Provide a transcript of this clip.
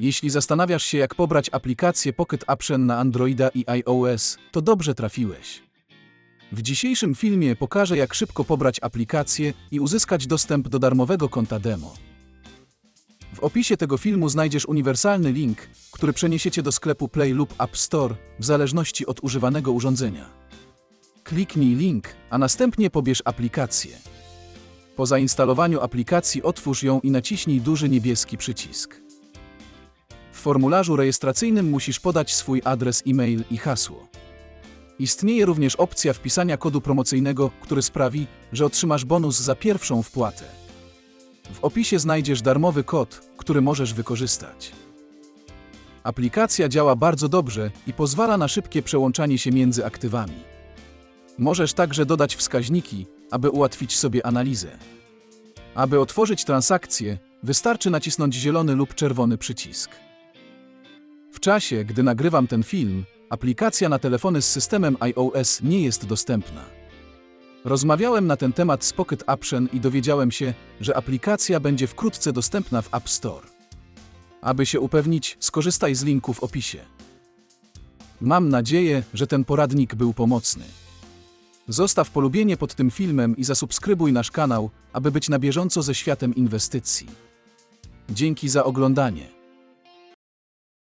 Jeśli zastanawiasz się, jak pobrać aplikację Pocket Option na Androida i iOS, to dobrze trafiłeś. W dzisiejszym filmie pokażę, jak szybko pobrać aplikację i uzyskać dostęp do darmowego konta demo. W opisie tego filmu znajdziesz uniwersalny link, który przeniesiecie do sklepu Play lub App Store, w zależności od używanego urządzenia. Kliknij link, a następnie pobierz aplikację. Po zainstalowaniu aplikacji otwórz ją i naciśnij duży niebieski przycisk. Formularzu rejestracyjnym musisz podać swój adres e-mail i hasło. Istnieje również opcja wpisania kodu promocyjnego, który sprawi, że otrzymasz bonus za pierwszą wpłatę. W opisie znajdziesz darmowy kod, który możesz wykorzystać. Aplikacja działa bardzo dobrze i pozwala na szybkie przełączanie się między aktywami. Możesz także dodać wskaźniki, aby ułatwić sobie analizę. Aby otworzyć transakcję, wystarczy nacisnąć zielony lub czerwony przycisk. Czasie, gdy nagrywam ten film, aplikacja na telefony z systemem iOS nie jest dostępna. Rozmawiałem na ten temat z Pocket Option i dowiedziałem się, że aplikacja będzie wkrótce dostępna w App Store. Aby się upewnić, skorzystaj z linku w opisie. Mam nadzieję, że ten poradnik był pomocny. Zostaw polubienie pod tym filmem i zasubskrybuj nasz kanał, aby być na bieżąco ze światem inwestycji. Dzięki za oglądanie.